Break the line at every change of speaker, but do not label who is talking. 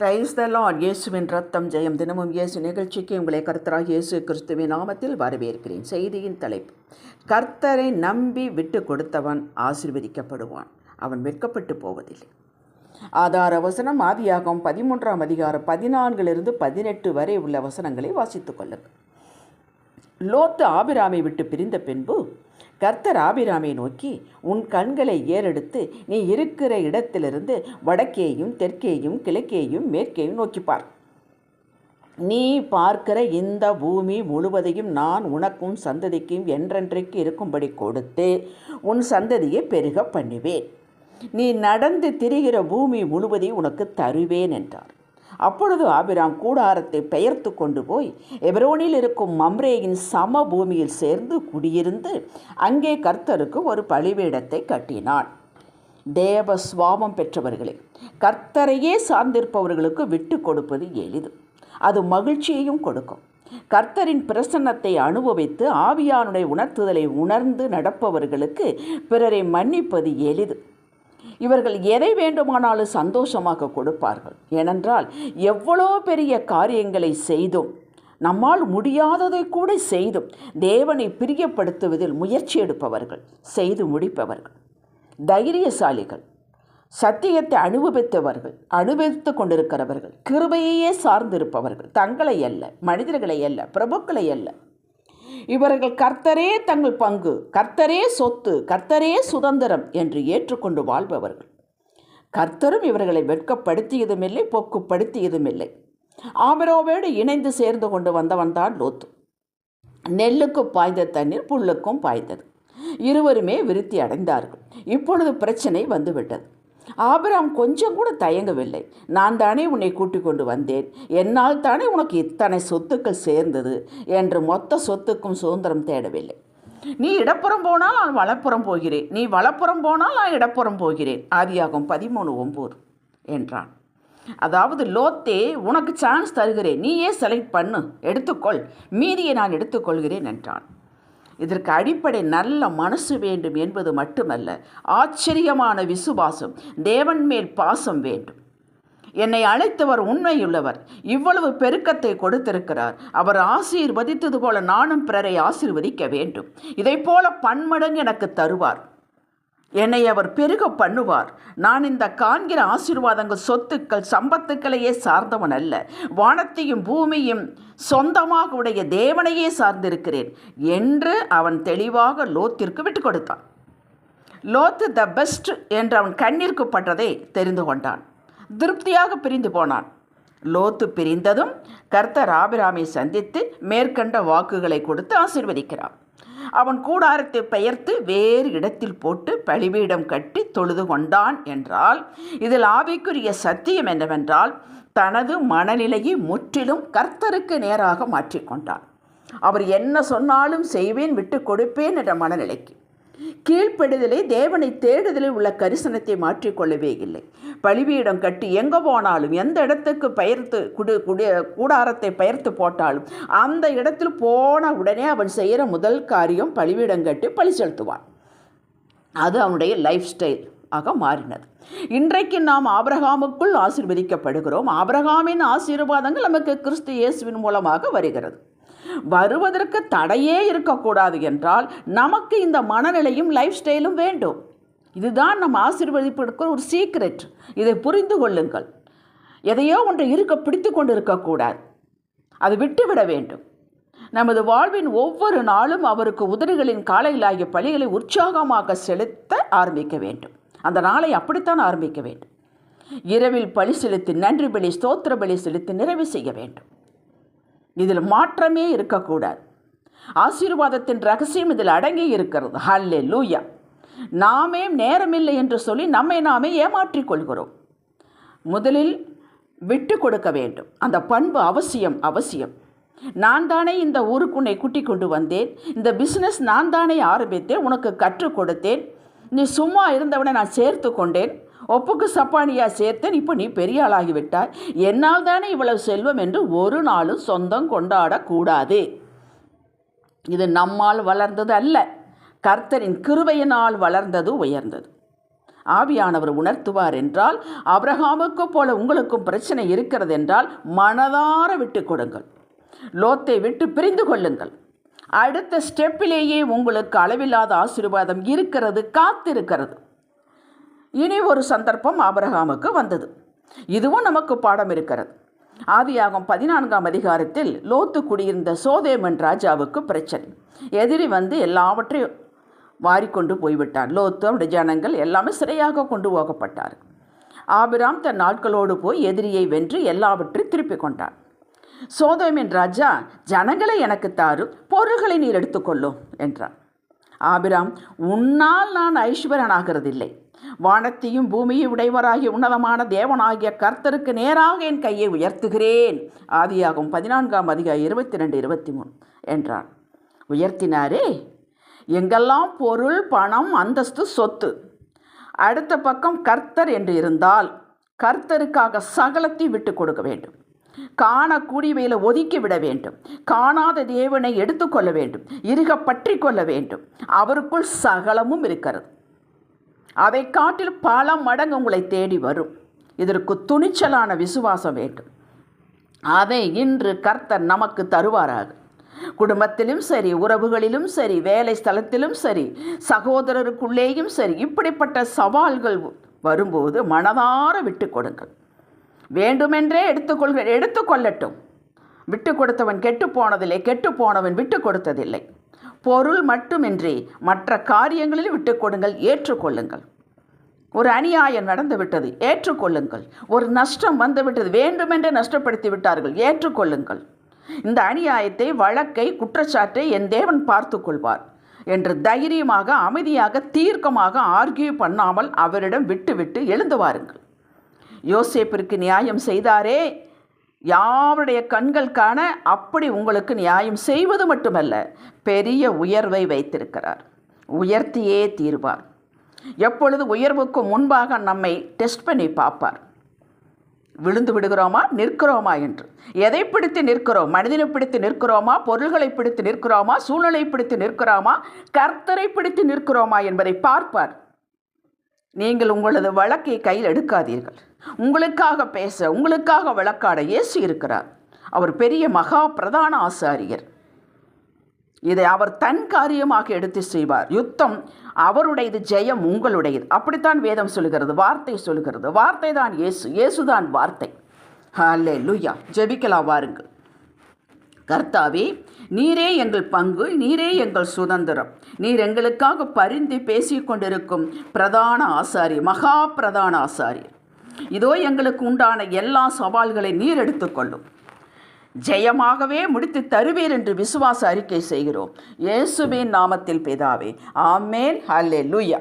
Christ the Lord இயேசுவின் ரத்தம் ஜெயம். தினமும் இயேசு நிகழ்ச்சிக்கு உங்களை கர்த்தராக இயேசு கிறிஸ்துவின் நாமத்தில் வரவேற்கிறேன். செய்தியின் தலைப்பு கர்த்தரை நம்பி விட்டு கொடுத்தவன் ஆசிர்வதிக்கப்படுவான். அவன் வெட்கப்பட்டு போவதில்லை. ஆதார வசனம் ஆதியாகம் பதிமூன்றாம் அதிகாரம் பதினான்கிலிருந்து பதினெட்டு வரை உள்ள வசனங்களை வாசித்துக் கொள்ளுங்கள். லோத்து ஆபிராமை விட்டு பிரிந்த பின்பு கர்த்தர் ஆபிராமை நோக்கி உன் கண்களை ஏறெடுத்து நீ இருக்கிற இடத்திலிருந்து வடக்கேயும் தெற்கேயும் கிழக்கேயும் மேற்கேயும் நோக்கிப்பார் நீ பார்க்கிற இந்த பூமி முழுவதையும் நான் உனக்கும் சந்ததிக்கும் என்றென்றைக்கு இருக்கும்படி கொடுத்து உன் சந்ததியை பெருக பண்ணுவேன். நீ நடந்து திரிகிற பூமி முழுவதையும் உனக்கு தருவேன் என்றார். அப்பொழுது ஆபிராம் கூடாரத்தை பெயர்த்து கொண்டு போய் எபரோனில் இருக்கும் மம்ரேயின் சம பூமியில் சேர்ந்து குடியிருந்து அங்கே கர்த்தருக்கு ஒரு பலிபீடத்தை கட்டினான். தேவ சுவாபம் பெற்றவர்களே கர்த்தரையே சார்ந்திருப்பவர்களுக்கு விட்டு கொடுப்பது எளிது. அது மகிழ்ச்சியையும் கொடுக்கும். கர்த்தரின் பிரசன்னத்தை அனுபவித்து ஆவியானுடைய உணர்த்துதலை உணர்ந்து நடப்பவர்களுக்கு பிறரை மன்னிப்பது எளிது. இவர்கள் எதை வேண்டுமானாலும் சந்தோஷமாக கொடுப்பார்கள். ஏனென்றால் எவ்வளோ பெரிய காரியங்களை செய்தும் நம்மால் முடியாததை கூட செய்தும் தேவனை பிரியப்படுத்துவதில் முயற்சி எடுப்பவர்கள் செய்து முடிப்பவர்கள் தைரியசாலிகள் சத்தியத்தை அனுபவித்தவர்கள் அனுபவித்து கொண்டிருக்கிறவர்கள் கிருபையே சார்ந்திருப்பவர்கள் தங்களை அல்ல மனிதர்களை அல்ல பிரபுக்களை அல்ல. இவர்கள் கர்த்தரே தங்கள் பங்கு கர்த்தரே சொத்து கர்த்தரே சுதந்திரம் என்று ஏற்றுக்கொண்டு வாழ்பவர்கள். கர்த்தரும் இவர்களை வெட்கப்படுத்தியதுமில்லை போக்குப்படுத்தியதுமில்லை. பொக்குப்படுத்தியதும் ஆபரோவேடு இணைந்து சேர்ந்து கொண்டு வந்தவன் தான் லோத்து. நெல்லுக்கு பாய்ந்த தண்ணீர் புல்லுக்கும் பாய்ந்தது. இருவருமே விருத்தி அடைந்தார்கள். இப்பொழுது பிரச்சனை வந்துவிட்டது. ஆபராம் கொஞ்சம் கூட தயங்கவில்லை. நான் தானே உன்னை கூட்டிக் கொண்டு வந்தேன். என்னால் தானே உனக்கு இத்தனை சொத்துக்கள் சேர்ந்தது என்று மொத்த சொத்துக்கும் சுதந்திரம் தேடவில்லை. நீ இடப்புறம் போனால் நான் வலப்புறம் போகிறேன். நீ வலப்புறம் போனால் நான் இடப்புறம் போகிறேன். ஆதியாகும் பதிமூணு ஒம்பூர் என்றான். அதாவது லோத்தே உனக்கு சான்ஸ் தருகிறேன். நீயே செலக்ட் பண்ணு. எடுத்துக்கொள். மீதியை நான் எடுத்துக்கொள்கிறேன் என்றான். இதற்கு அடிப்படை நல்ல மனசு வேண்டும் என்பது மட்டுமல்ல ஆச்சரியமான விசுவாசம் தேவன் மேல் பாசம் வேண்டும். என்னை அழைத்தவர் உண்மையுள்ளவர் இவ்வளவு பெருக்கத்தை கொடுத்திருக்கிறார். அவர் ஆசீர்வதித்தது போல நானும் பிறரை ஆசீர்வதிக்க வேண்டும். இதை போல பன்மடங்கு எனக்கு தருவார். என்னை அவர் பெருக பண்ணுவார். நான் இந்த காண்கிற ஆசீர்வாதங்கள் சொத்துக்கள் சம்பத்துக்களையே சார்ந்தவன் அல்ல. வானத்தையும் பூமியும் சொந்தமாக உடைய தேவனையே சார்ந்திருக்கிறேன் என்று அவன் தெளிவாக லோத்திற்கு விட்டு கொடுத்தான். லோத்து த பெஸ்ட் என்று அவன் கண்ணிற்கு பட்டதை தெரிந்து கொண்டான். திருப்தியாக பிரிந்து போனான். லோத்து பிரிந்ததும் கர்த்தர் ஆபிராமை சந்தித்து மேற்கண்ட வாக்குகளை கொடுத்து ஆசீர்வதிக்கிறான் அவன் கூடாரத்தை பெயர்த்து வேறு இடத்தில் போட்டு பழிபீடம் கட்டி தொழுது கொண்டான் என்றால் இதில் ஆவிக்குரிய சத்தியம் என்னவென்றால் தனது மனநிலையை முற்றிலும் கர்த்தருக்கு நேராக மாற்றிக்கொண்டான் அவர் என்ன சொன்னாலும் செய்வேன் விட்டு கொடுப்பேன் என்ற மனநிலைக்கு. கீழ்ப்படுதலே தேவனை தேடுதலில் உள்ள கரிசனத்தை மாற்றிக்கொள்ளவே இல்லை. பழிவீடம் கட்டி எங்கே போனாலும் எந்த இடத்துக்கு பெயர்த்து குடு குடி கூடாரத்தை பெயர்த்து போட்டாலும் அந்த இடத்தில் போன உடனே அவன் செய்கிற முதல் காரியம் பழிவீடம் கட்டி பழி செலுத்துவான். அது அவனுடைய லைஃப் ஸ்டைல் ஆக மாறினது. இன்றைக்கு நாம் ஆபிரகாமுக்குள் ஆசீர்வதிக்கப்படுகிறோம். ஆபிரகாமின் ஆசீர்வாதங்கள் நமக்கு கிறிஸ்து இயேசுவின் மூலமாக வருகிறது. வருவதற்கு தடையே இருக்கக்கூடாது என்றால் நமக்கு இந்த மனநிலையும் லைஃப் ஸ்டைலும் வேண்டும். இதுதான் நம்ம ஆசீர்வதிப்பிற்கு ஒரு சீக்ரெட் இதை புரிந்து கொள்ளுங்கள். எதையோ ஒன்று இருக்க பிடித்து கொண்டு இருக்கக்கூடாது அது விட்டுவிட வேண்டும். நமது வாழ்வின் ஒவ்வொரு நாளும் அவருக்கு உதடுகளின் காலையிலாகிய பழிகளை உற்சாகமாக செலுத்த ஆரம்பிக்க வேண்டும். அந்த நாளை அப்படித்தான் ஆரம்பிக்க வேண்டும். இரவில் பழி செலுத்தி நன்றி பலி ஸ்தோத்திர பலி செலுத்தி நிறைவு செய்ய வேண்டும். இதில் மாற்றமே இருக்கக்கூடாது. ஆசீர்வாதத்தின் ரகசியம் இதில் அடங்கி இருக்கிறது. ஹல்லே லூயா நாமே நேரமில்லை என்று சொல்லி நம்மை நாமே ஏமாற்றிக் கொள்கிறோம். முதலில் விட்டு கொடுக்க வேண்டும். அந்த பண்பு அவசியம் அவசியம். நான் தானே இந்த ஊருக்கு உன்னை கூட்டி கொண்டு வந்தேன். இந்த பிஸ்னஸ் நான் தானே ஆரம்பித்தேன். உனக்கு கற்றுக் கொடுத்தேன். நீ சும்மா இருந்தவனை நான் சேர்த்து கொண்டேன். ஒப்புக்கு சப்பானியா சேர்த்தேன். இப்போ நீ பெரிய ஆளாகிவிட்டாய் என்னால் தானே இவ்வளவு செல்வம் என்று ஒரு நாளும் சொந்தம் கொண்டாடக்கூடாது. இது நம்மால் வளர்ந்தது அல்ல. கர்த்தரின் கிருபையினால் வளர்ந்தது உயர்ந்தது. ஆவியானவர் உணர்த்துவார் என்றால் அப்ரஹாமுக்கு போல உங்களுக்கும் பிரச்சனை இருக்கிறது என்றால் மனதார விட்டு கொடுங்கள். லோத்தை விட்டு பிரிந்து கொள்ளுங்கள். அடுத்த ஸ்டெப்பிலேயே உங்களுக்கு அளவில்லாத ஆசீர்வாதம் இருக்கிறது காத்திருக்கிறது. இனி ஒரு சந்தர்ப்பம் ஆபரகாமுக்கு வந்தது. இதுவும் நமக்கு பாடம் இருக்கிறது. ஆதியாகம் பதினான்காம் அதிகாரத்தில் லோத்து குடியிருந்த சோதேமன் ராஜாவுக்கு பிரச்சனை. எதிரி வந்து எல்லாவற்றையும் வாரிக்கொண்டு போய்விட்டார் லோத்து அவருடைய ஜனங்கள் எல்லாமே சிறையாக கொண்டு போகப்பட்டார். ஆபிராம் தன் நாட்களோடு போய் எதிரியை வென்று எல்லாவற்றையும் திருப்பி கொண்டார் சோதோமின் ராஜா ஜனங்களை எனக்கு தாரு பொருள்களை நீர் எடுத்துக்கொள்ளும் என்றார் ஆபிராம் உன்னால் நான் ஐஸ்வரனாகிறதில்லை. வானத்தையும் பூமியும் உடையவராகிய உன்னதமான தேவனாகிய கர்த்தருக்கு நேராக என் கையை உயர்த்துகிறேன். ஆதியாகும் பதினான்காம் அதிகாரம் இருபத்தி ரெண்டு இருபத்தி மூணு என்றான். உயர்த்தினாரே எங்கெல்லாம் பொருள் பணம் அந்தஸ்து சொத்து அடுத்த பக்கம் கர்த்தர் என்று இருந்தால் கர்த்தருக்காக சகலத்தை விட்டு கொடுக்க வேண்டும். காணக்கூடியவையில் ஒதுக்கி விட வேண்டும். காணாத தேவனை எடுத்துக்கொள்ள வேண்டும். இருக பற்றி கொள்ள வேண்டும். அவருக்குள் சகலமும் இருக்கிறது. அதை காட்டில் பல மடங்கு உங்களை தேடி வரும். இதற்கு துணிச்சலான விசுவாசம் வேண்டும். அதை இன்று கர்த்தர் நமக்கு தருவாராக. குடும்பத்திலும் சரி உறவுகளிலும் சரி வேலை ஸ்தலத்திலும் சரி சகோதரருக்குள்ளேயும் சரி இப்படிப்பட்ட சவால்கள் வரும்போது மனதார விட்டு கொடுங்கள். வேண்டுமென்றே எடுத்துக்கொள்க எடுத்துக்கொள்ளட்டும் விட்டு கொடுத்தவன் கெட்டு போனதில்லை கெட்டு போனவன் விட்டு கொடுத்ததில்லை. பொருள் மட்டுமின்றி மற்ற காரியங்களில் விட்டுக்கொடுங்கள் ஏற்றுக்கொள்ளுங்கள். ஒரு அநியாயம் நடந்துவிட்டது ஏற்றுக்கொள்ளுங்கள். ஒரு நஷ்டம் வந்துவிட்டது வேண்டுமென்றே நஷ்டப்படுத்தி விட்டார்கள் ஏற்றுக்கொள்ளுங்கள். இந்த அநியாயத்தை வழக்கை குற்றச்சாட்டை என் தேவன் பார்த்து கொள்வார் என்று தைரியமாக அமைதியாக தீர்க்கமாக ஆர்கியூ பண்ணாமல் அவரிடம் விட்டுவிட்டு எழுந்து வாருங்கள். யோசேப்பிற்கு நியாயம் செய்தாரே யாருடைய கண்கள் காண அப்படி உங்களுக்கு நியாயம் செய்வது மட்டுமல்ல பெரிய உயர்வை வைத்திருக்கிறார். உயர்த்தியே தீர்வார். எப்பொழுது உயர்வுக்கு முன்பாக நம்மை டெஸ்ட் பண்ணி பார்ப்பார். விழுந்து விடுகிறோமா நிற்கிறோமா என்று. எதை பிடித்து நிற்கிறோம்? மனிதனை பிடித்து நிற்கிறோமா? பொருள்களை பிடித்து நிற்கிறோமா? சூழ்நிலை பிடித்து நிற்கிறோமா? கர்த்தரை பிடித்து நிற்கிறோமா என்பதை பார்ப்பார். நீங்கள் உங்களது வழக்கை கையில் எடுக்காதீர்கள். உங்களுக்காக பேச உங்களுக்காக வழக்காட இயேசு இருக்கிறார். அவர் பெரிய மகா பிரதான ஆசாரியர். இதை அவர் தன் காரியமாக எடுத்து செய்வார். யுத்தம் அவருடையது ஜெயம் உங்களுடையது. அப்படித்தான் வேதம் சொல்கிறது வார்த்தை சொல்கிறது வார்த்தை தான் இயேசு இயேசுதான் வார்த்தை. ஹல்லே லுயா ஜெபிக்கலாம் வாருங்கள். கர்த்தாவே நீரே எங்கள் பங்கு நீரே எங்கள் சுதந்திரம். நீர் எங்களுக்காக பரிந்து பேசிக்கொண்டிருக்கும் பிரதான ஆசாரி மகா பிரதான ஆசாரி இதோ எங்களுக்கு உண்டான எல்லா சவால்களை நீர் எடுத்துக்கொள்ளும் ஜெயமாகவே முடித்து தருவீர் என்று விசுவாச அறிக்கை செய்கிறோம். இயேசுவின் நாமத்தில் பிதாவே ஆமேன் ஹல்லே லூயா